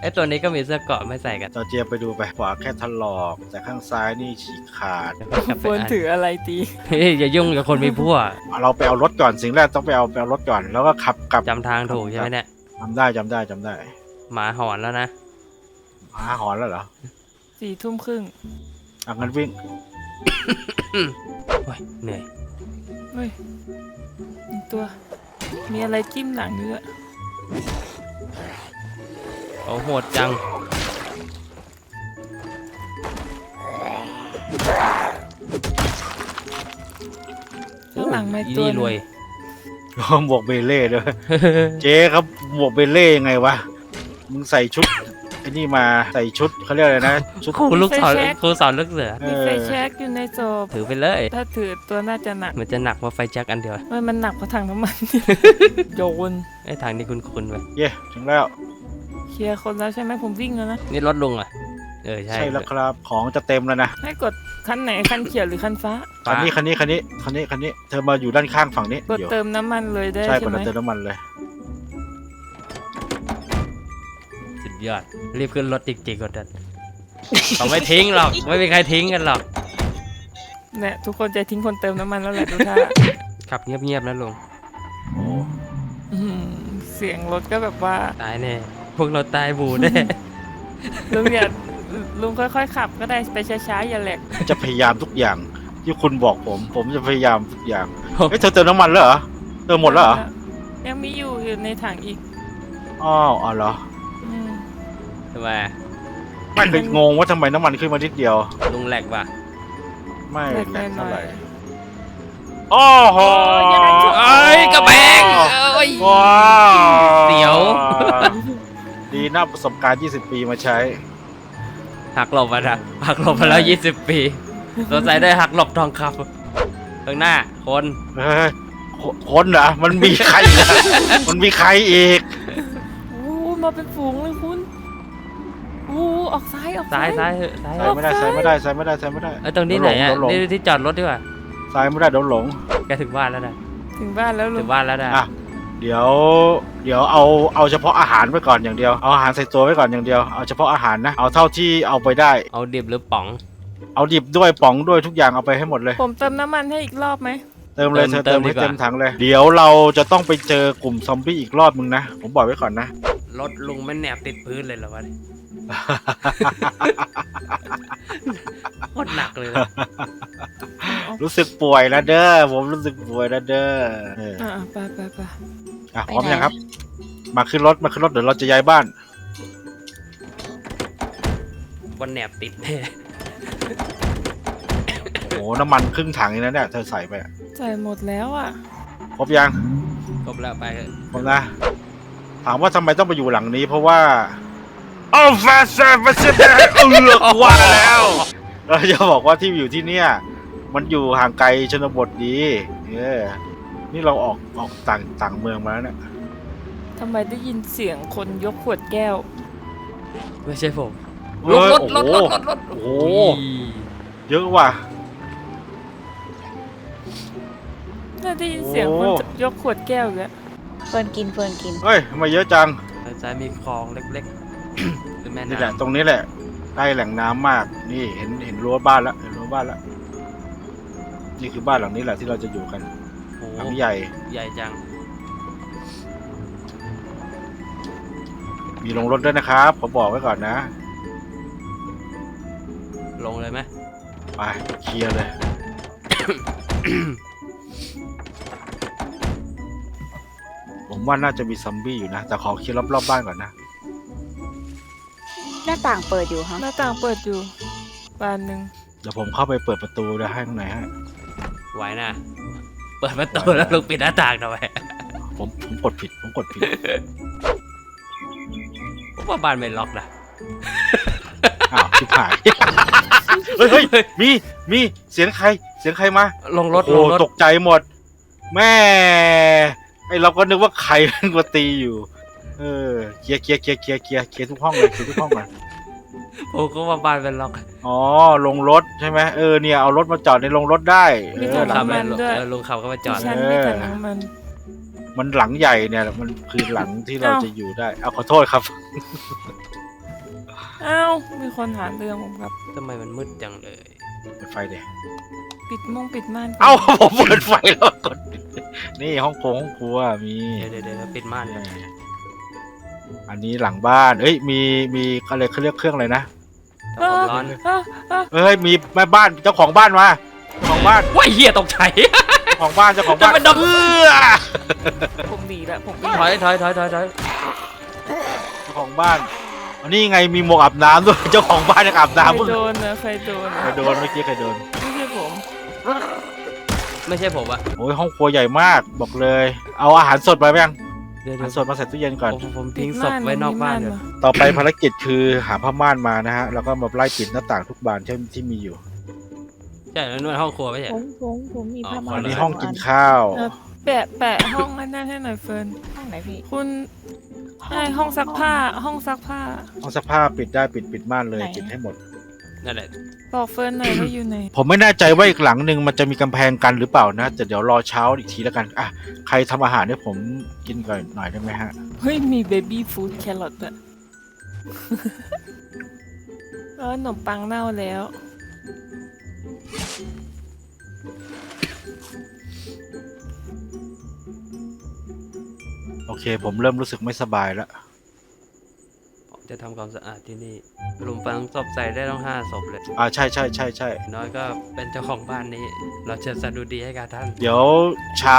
ไอ้ตัวนี้ก็มีเสื้อเกราะไม่ใส่กันจอเจียไปดูไปขวาแค่ถลอก แต่ข้างซ้ายนี่ฉีกขาด กลับคไปวรอ่านถืออะไรตี เฮ้ยอย่ายุ่งกับคนมีพวกเราไปเอารถก่อนสิ่งแรกต้องไปเอาไปเอารถก่อนแล้วก็ขับกลับจำทางถูกใช่ไหมเนี่ยจำได้จำได้จำได้หมาหอนแล้วนะหาหอนแล้วเหรอสี่ทุ่มครึ่งอะงั้นวิ่งโอ้ยเหนื่อยเฮ้ยอีกตัว มีอะไรจิ้มหลังด้วยโอ้โหดจัง ข้างหลังไม่อีตัวนี่หนึ่งรวย หมวกเบเล่ด้วยเจ๊ครับหมวกเบเล่ยังไงวะ มึงใส่ชุดไอ้นี่มาใส่ชุดเขาเรียกอะไรนะ ชุด ครูลูกสอนครูสอนลูกเสือเอมีอไฟแช็กอยู่ในศพถือไปเลย ถ้าถือตัวน่าจะหนักมันจะหนักกว่าไฟแจ็คอันเดียวมันมันหนักกว่าถังน้ำมัน โยนไอ้ทางนี้คุณคุณไปเย่ถึงแล้วเค ลียร์คนแล้วใช่ไหมผมวิ่งแล้วนะ นี่รถลุงอะเออใช่ใช่แล้วครับของจะเต็มแล้วนะให้กดคันไหนคันเขียวหรือคันฟ้า คันนี้คันนี้คันนี้คันนี้คันนี้เธอมาอยู่ด้านข้างฝั่งนี้กดเดี๋ยวเติมน้ำมันเลยได้ใช่ใช่กดไหมเติมน้ำมันเลยสุดยอด รีบขึ้นรถจริงๆกดดันเขาไม่ทิ้งหรอก ไม่มีใครทิ้งกันหรอก เนี่ยทุกคนจะทิ้งคนเติมน้ำมันแล้วแหละดูท่า ขับเงียบๆนะลุง โอ้อื้อหือเสียงรถก็แบบว่าตายแน่ พวกเราตายบูแน่ลุงอย่าลุงค่อยๆขับ ก็ได้ไปช้าๆอย่าแหลกจะพยายามทุกอย่าง ที่คุณบอกผม ผมจะพยายามทุกอย่างเฮ้ยเธอเติมน้ำมันแล้วเหรอเติมหมดแล้วเหรอยังมีอยู่อยู่ในถังอีกอ้าวอ๋อเหรออืมทำไมไม่เคยงงว่าทำไมน้ำมันขึ้นมานิดเดียว ลุงแหลกว่ะไม่แหลกแรงหน่เท่าอไหร่ยโอ้โหเอ้ยกระแบงเอ้ย ว้าวเสียว ดีนะประสบการณ์ 20 ปีมาใช้ หักหลบมาละหักหลบมาแล้ว20 ปีสงสัยได้หักหลบทองคำข้างหน้าคนเฮ้ยคคนเหรอมันมีใครอีกอะมันมีใครอีก โอ้มาเป็นฝูงเลยคุณโอ้ออกซ้ายออกซ้ายซ้ายเถอะซ้ายใส่ไม่ได้ใส่ไม่ได้ใส่ไม่ได้ใส่ไม่ได้เอ้ยตรงนี้ไหนอะเดี๋ยวหลงนี่ที่จอดรถดีกว่าใส่ไม่ได้เดี๋ยวหลงแกถึงบ้านแล้วนะถึงบ้านแล้วลุถึงงบ้านแล้วนะอะ เดี๋ยว เดี๋ยวเอาเอาเฉพาะอาหารไว้ก่อนอย่างเดียว เอาอาหารใส่ตัวไว้ก่อนอย่างเดียว เอาเฉพาะอาหารนะ เอาเท่าที่เอาไปได้ เอาดิบหรือป๋อง เอาดิบด้วยป๋องด้วยทุกอย่างเอาไปให้หมดเลย ผมเติมน้ำมันให้อีกรอบไหม เติมเลยเติเธมอเติมให้เติมดีกว่าเต็มถังเลย เดี๋ยวเราจะต้องไปเจอกลุ่มซอมบี้อีกรอบมึงนะ ผมบอกไว้ก่อนนะ รถลุงไม่แนบติดพื้นเลยเหรอวะเนี่ยโคตรหนักเลยนะรู้สึกป่วยแล้วเด้อ ผมรู้สึกป่วยแล้วเด้อเอออ่าไปไปไป อะพร้อมยังครับ มาขึ้นรถมาขึ้นรถเดี๋ยวเราจะย้ายบ้าน วันแนบติดแน่โอ้โหน้ำมันครึ่งถังเลยนะเนี่ยเธอใส่ไปอะจ่ายหมดแล้วอะ ครบยังครบแล้วไปเถอะครบนะ ถามว่าทำไมต้องไปอยู่หลังนี้ เพราะว่าโอ้แฟชชั่นแฟชั่นเออว่าแล้วเราจะบอกว่าที่อยู่ที่เนี่ย มันอยู่ห่างไกลชนบทดีเออ นี่เราออกออกต่างต่างเมืองมาแล้วเนี่ยทำไมได้ยินเสียงคนยกขวดแก้ว ไม่ใช่ผมเฮ้ยรถรถโอ้รโหถรถรถโอ้โหเยอะว่ะ น่าได้ยินเสียงคนโอ้ยกขวดแก้วอีกแล้วเฟิร์นกินเฟิร์นกิน เฮ้ยทำไมเยอะจัง จะมีคลองเล็กๆหรือแม่นี่แหละน้ำตรงนี้แหละใกล้แหล่งน้ำมาก นี่เห็นเห็นรั้วบ้านแล้วเห็นรั้วบ้านแล้วนี่คือบ้านหลังนี้แหละที่เราจะอยู่กัน โอ้หลังใหญ่ ใหญ่จัง มีลงรถด้วยนะครับ ผมบอกไว้ก่อนนะ ลงเลยไหม ไปเคลียร์เลย ผมว่าน่าจะมีซอมบี้อยู่นะ แต่ขอเคลียร์รอบๆบ้านก่อนนะ หน้าต่างเปิดอยู่ฮะหน้าต่างเปิดอยู่บานหนึ่งเดี๋ยวผมเข้าไปเปิดประตูแล้วให้ข้างในให้ไหวนะ เปิดประตูแล้วลุงปิดหน้าต่างทำไมผมผมกดผิด ผมกดผิดผมว่าบ้านไม่ล็อกนะอ้าวชิบหายเฮ้ยเฮ้ยมีมีเสียงใคร เสียงใครมาลงรถลโอ้งรถตกใจหมด แม่ไอเราก็นึกว่าใครมันมาตีอยู่ เออเคลียร์เคลียร์เคลียร์เคลียร์เคลียร์เคลียร์ทุกห้องเลยเคลียร์ทุกห้องเลย ผมก็ว่าบ้านเป็นล็อกอ๋อลงรถใช่ไหมเออเนี่ยเอารถมาจอดในลงรถได้มีเอถัองหลังขับไปน้ำมันด้วย เออลุงขับเข้ามาจอดดิฉันเออมีถังน้ำมัน มันหลังใหญ่เนี่ยมันคือหลังที่เราอ้าวจะอยู่ได้เอาขอโทษครับ อ้าว มีคนหาเรื่องผมครับ ทำไมมันมืดจังเลยเปิดไฟเดี๋ยวปิดมงปิดม่านก่นเอ้าผมเปิดไฟแล้วกดปิดนี่ห้องโคงห้องครัวมีเดี๋ยวเดี๋ยวเดี๋ยวปิดม่านก่อนอันนี้หลังบ้านเอ้ยมีมีอะไรเขาเรียกเครื่องอะไรนะ ถ้าผมร้อนอะอะเอ้ยมีแม่บ้านเจ้าของบ้านมาเจ้าของบ้านว้ายเหี้ยตกใจ เจ้าของบ้านเจ้าของบ้านจะเป็นดอก เอื้อผมหนีแล้วผมหนีถอยถอยถอยถอยถอยเจ้าของบ้านอันนี้ไงมีหมวกอาบน้ำด้วยเจ้าของบ้านยังอาบใครน้ำมึงโดนนะใครโดนใครโดนเมื่อกี้ใครโดนไม่ใช่ผมไม่ใช่ผมอะโอ้ยห้องครัวใหญ่มากบอกเลย เอาอาหารสดมาไหมยัง เดี๋ยวอาเดี๋หารยวสดมาใส่ตู้เย็นก่อน ผมผมทิ้งศพไว้นอกบ้านเดี๋ยวต่อไปภารกิจคือหาผ้าม่านมานะฮะ แล้วก็มาไล่ปิดหน้าต่างทุกบานที่ที่มีอยู่ ใช่แล้วนวดห้องครัวไม่ใช่ ผมผมผมมีผ้าอ๋อม่าอันนนี้คห้องกินข้าว แปะแปะห้องนั้นให้หน่อยเฟิร์นห้องไหนพี่ คุณใช่ห้องซักผ้า ห้องซักผ้า ห้องซักผ้าปิดได้ปิดปิดม่านเลยไหนปิดให้หมด นั่นแหละบอกเฟิร์นหน่อยว่าอยู่ไหน ผมไม่แน่ใจว่าอีกหลังหนึ่งมันจะมีกำแพงกันหรือเปล่านะ แต่เดี๋ยวรอเช้าอีกทีแล้วกัน อะ ใครทำอาหารให้ผมกินก่อนหน่อยได้ไหมฮะ เฮ้ย มีเบบี้ฟู้ดแครอทอะเออขนมปังเน่าแล้ว โอเค ผมเริ่มรู้สึกไม่สบายแล้วผม จะทำความสะอาดที่นี่หลุมฝังศพใส่ได้ต้องห้าศพเลย อ่าใช่ใช่ใช่ใช่น้อยก็เป็นเจ้าของบ้านนี้ เราจะสะดุดีให้กับท่าน เดี๋ยวเช้า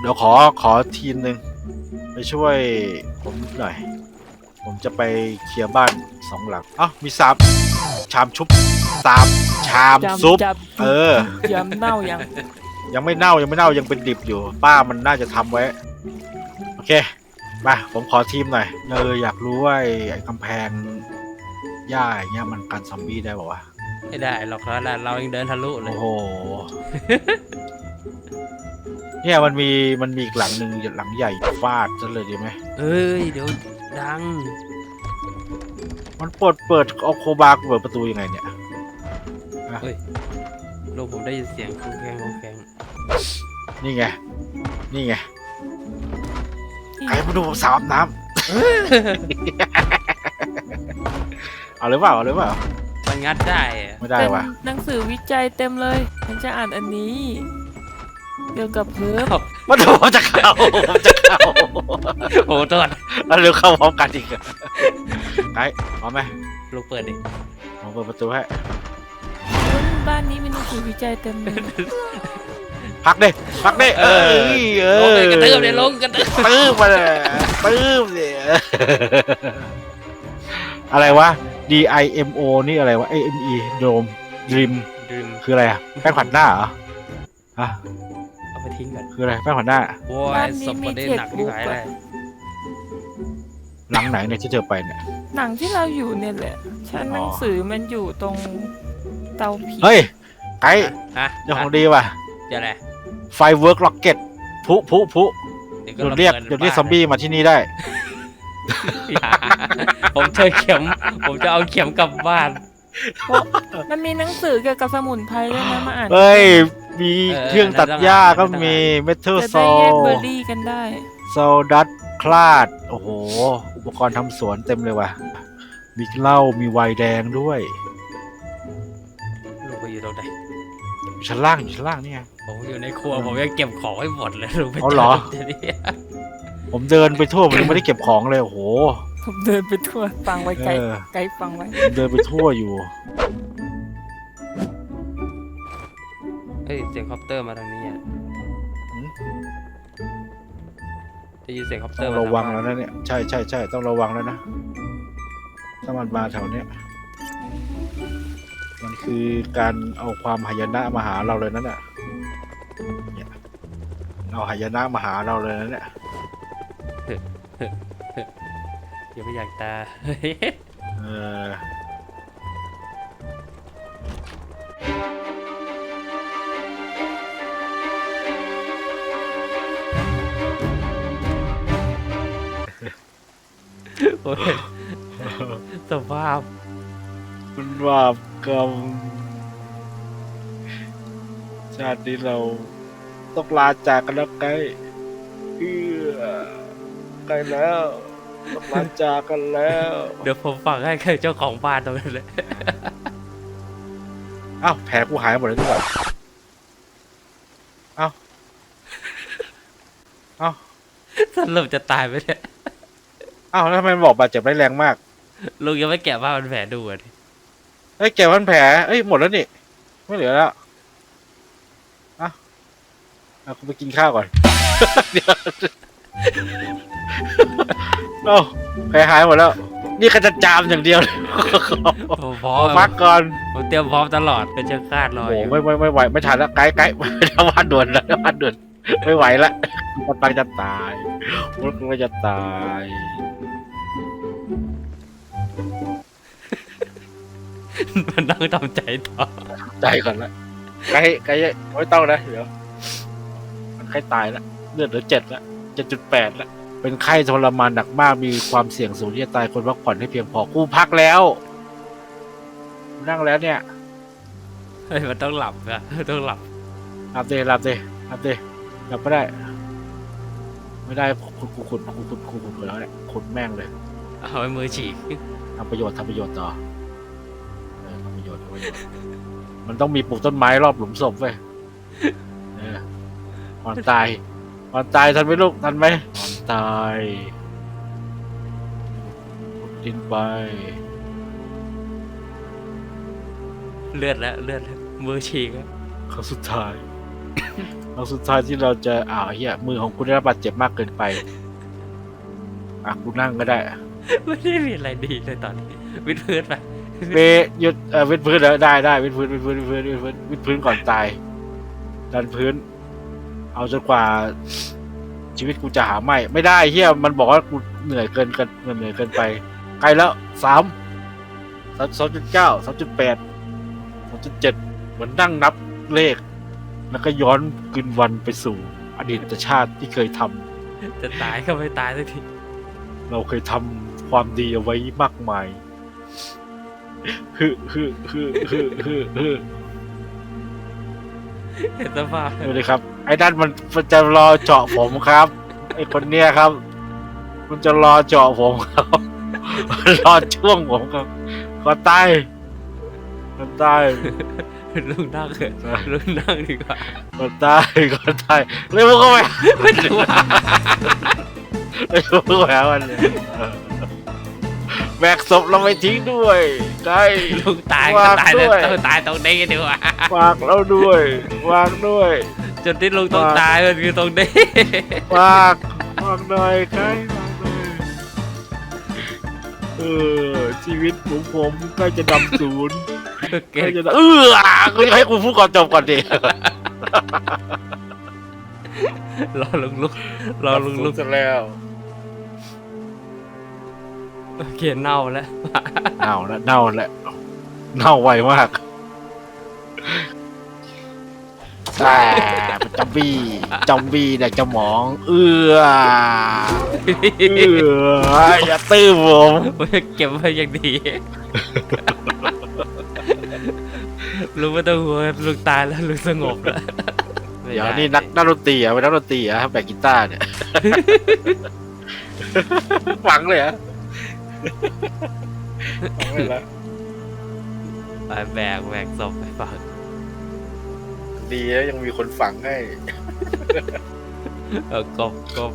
เดี๋ยวขอขอทีมหนึ่งไปช่วยผมหน่อย ผมจะไปเคลียร์บ้านสองหลังเอ้ามีสามชามชุบสามชามจำซุป จับเออยำเน่ายัง ยังไม่เน่ายังไม่เน่ายังเป็นดิบอยู่ ป้ามันน่าจะทำไว้ โอเค มาผมขอทีมหน่อยเอออยากรู้ว่าไอ้ไอ้กำแพงหญ้าอย่างเงี้ยมันกันซอมบี้ได้ป่าวะไม่ได้หรอกเพราะเรายังเดินทะลุเลยโอ้โห เนี่ยมันมีมันมีอีกหลังหนึ่งหลังใหญ่ฟาดซะเลยดีไหมเอ้ย เดี๋ยวดัง มันเปิดเปิดเอาโคบาเปิดประตูยังไงเนี่ยลูกผมได้ยินเสียงคงแกงคงแกงนี่ไงนี่ไง ใครมาดูสาวอาบน้ำ เอาหรือเปล่าเอาหรือเปล่า มันงัดได้อะไม่ได้เป็นว่ะ หนังสือวิจัยเต็มเลย ฉันจะอ่านอันนี้ เกี่ยวกับเพิร์ฟมาดูผมจะเข้าผมจะเข้าโอ้โหตัวแล้วเร็วเข้าพร้อมกันอีกไกด์พร้อมไหมลูกเปิดดิผมเปิดประตูให้บ้านนี้มีหนังสือวิจัยเต็มเลย พักดิพักดิเออเอลงอเลยกระเตือบเลยลงกระเตือบปื้มมาเลยปื้มเนี่ยอะไรวะ D I M O นี่อะไรวะ A M E โดมดิมดื่มคืออะไรอะแป้งผัดหน้าเหรอฮะเอาไปทิ้งก่อนคืออะไรแป้งผัดหน้าโอ้ยบ้านนี้ศพมีคนได้เทคหนักบุ๊ที่กไหนอะเลยหลังไหนเนี่ยที่เธอไปเนี่ย หนังที่เราอยู่เนี่ยแหละฉันอ๋อหนังสือมันอยู่ตรงเตาผิงเฮ้ยไกด์ฮะเจ้าของดีว่ะจะอะไร ไฟเวิร์กล็อกเก็ตพุพุพุเดี๋ยวหยุดเรียกระหบิยุดเรียกบ้านซอมบี้มาที่นี่ได้ อย่าผมเจอเข็ม ผมจะเอาเข็มกลับบ้าน มันมีหนังสือเกี่ยวกับสมุนไพรด้วยนะมาอ่านเฮ้ย มีเออเครื่องตัดหญ้าก็มีเมทัลจะโซได้แยกเบอร์รี่กันได้โซดัตคลาด โอ้โห อุปกรณ์ทำสวนเต็มเลยว่ะ มีเหล้ามีไวน์แดงด้วยลูกไปอยู่ตรงไหนอยู่ชั้นล่างอยู่ชั้นล่างนี่ไง ผมอยู่ในครัวผมยังเก็บของให้หมดเลยลูกไปเอาเหรอจอที่นี่ผมเดินไปทั่วผมยังไม่ได้เก็บของเลยโอ้โห ผมเดินไปทั่วฟังไว้ไกลเออ ไกลฟังไว้ผมเดินไปทั่วอยู่ เฮ้ยเสียงคอปเตอร์มาทางนี้อะหืมได้ยินเสียงคอปเตอต้อร์งมาระวังทาแล้วบ้านนะเนี่ยใช่ใช่ใช่ต้องระวังแล้วนะถ้ามันมาแถวเนี้ยมันคือการเอาความหายนะมาหาเราเลยนั่นแหละเนี่ย เอาหายนะมาหาเราเลยนั่นแหละอย่าไปอยากตา เออโอ้ยสภาพมันบาปกรรมชาตินี้เรา ต้องลาจากกันแล้วไกลเอื้อไกลแล้วต้องมาจากกันแล้วเดี๋ยวผมฟังให้คือเจ้าของบ้านตรงนั้นเลยอ้าวแผลกูหายหมดแล้วนี่หว่าอ้าวอ้าวสรุปจะตายไหมเนี่ยอ้าวแล้วทำไมมันบอกบาดเจ็บได้แรงมาก ลุงยังไม่แกะผ้าพันแผลดูอะดิเอ้ยแกพันแผลเอ้ยหมดแล้วนี่ไม่เหลือแล้วอะ เอากูไปกินข้าวก่อน เดี๋ยวเอ้าแผลหายหมดแล้ว นี่ก็จะจามอย่างเดียวเลยผมพร้อขอมพักก่อน ผมเตรียมพร้อมตลอดเป็นเชิงคาดรอโอ้อโหยู่ไม่ไม่ไม่ไหวไม่ทันแล้วไกด์ไกด์ไม่ได้วาดด่วนแล้ววาดด่วนไม่ไหวละมันตังจะตายมันก็จะตายมันต้องทำใจต่อใจก่อนละไกด์ไกด์ไม่ต้องนะเดี๋ยวมันใก ล้ตายแล้วเลือดเหลือเจ็ดละเจ็ดจุดแปดละเป็นไข้ทรมานหนักมากมีความเสี่ยงสูงที่จะตายคนพักผ่อนให้เพียงพอกูพักแล้วกูนั่งแล้วเนี่ยเฮ้ยมันต้องหลับนะต้องหลับหลับเดหลับเดหลับเดหลับไม่ได้ ไม่ได้ขุดกูขุดกูขุดกูขุดกูแล้วเนี่ยขุดแม่งเลยเอาไว้มือฉีกทำประโยชน์ทำประโยชน์ต่อเออทำประโยชน์ทำประโยชน์มันต้องมีปลูกต้นไม้รอบหลุมศพเว้ยเออ ก่อนตายก่อนตายทันไหมลูกทันไหมก่อนตายขุดดินไปเลือดแล้วเลือดแล้วมือฉีกแล้วครั้งสุดท้าย ครั้งสุดท้ายที่เราจะอ้าวเฮียมือของคุณได้รับบาดเจ็บมากเกินไปอะกูนั่งก็ได้ ไม่ได้มีอะไรดีเลยตอนนี้วิดพื้นไปเวหยุดเออวิดพื้นแล้วได้ได้วิดพื้นวิดพื้นวิดพื้นวิดพื้นวิดพื้นก่อนตายดันพื้น เอาจนกว่า ชีวิตกูจะหาไม่ไม่ได้เฮียมันบอกว่ากูเหนื่อยเกินเกินเหนื่อยเกินไปใกล้แล้วสามสามสองจุดเก้าสามจุดแปดสองจุดเจ็ดเหมือนนั่งนับเลข แล้วก็ย้อนคืนวันไปสู่ อดีตชาติที่เคยทำจะตายก็ไม่ตายสักทีเราเคยทำความดีเอาไว้มากมายฮึฮึฮึฮึฮึฮึเห็นสภาพ ดูเลยครับ ไอ้นั่นมันมันจะรอเจาะผมครับ ไอ้คนเนี้ยครับ มันจะรอเจาะผมครับมันรอช่วงผมครับก็ตายก็ตายลุงนั่งเถอะลุงนั่งดีกว่าก็ตายก็ตายเลยมึงเข้าไปไม่ต้องว่าเลยมึงเข้าไปหามันเลยเออแบกศพเราไปทิ้งด้วยใกล้ลุงตายก็ตายว่าด้วยต้องตายตรงนี้ดีกว่าฝากเราด้วยวางด้วย จุดที่ลุงต้องตายมันคือตรงนี้วางวางหน่อยใกล้วางหน่อยเออชีวิตของผมใกล้จะดำศูนย์เก่ใกล้งจะดำเออกูให้กูพูดก่อนจบก่อนดิรอลุงลุกรอลุงลุกเสร็จแล้วโอเคเน่าแล้วเน่าแล้วเน่าแล้วเน่าไวมากแต่เป็น จอมบี้จอมบี้เนี่ยจะหมองเอื้อเอื้ออย่าตื้อผมเก็บไว้อย่างดีลุงไม่ต้องห่วงลุงตายแล้วลุงสงบแล้วเดี๋ยวนี่นักนักดนตรีอะเป็นนักดนตรีอะแบกกีตาร์เนี่ยฝังเลยอะฝังเลยละไปแบกแบกศพไปฝัง ดีแล้วยังมีคนฝังให้ เออกบกบ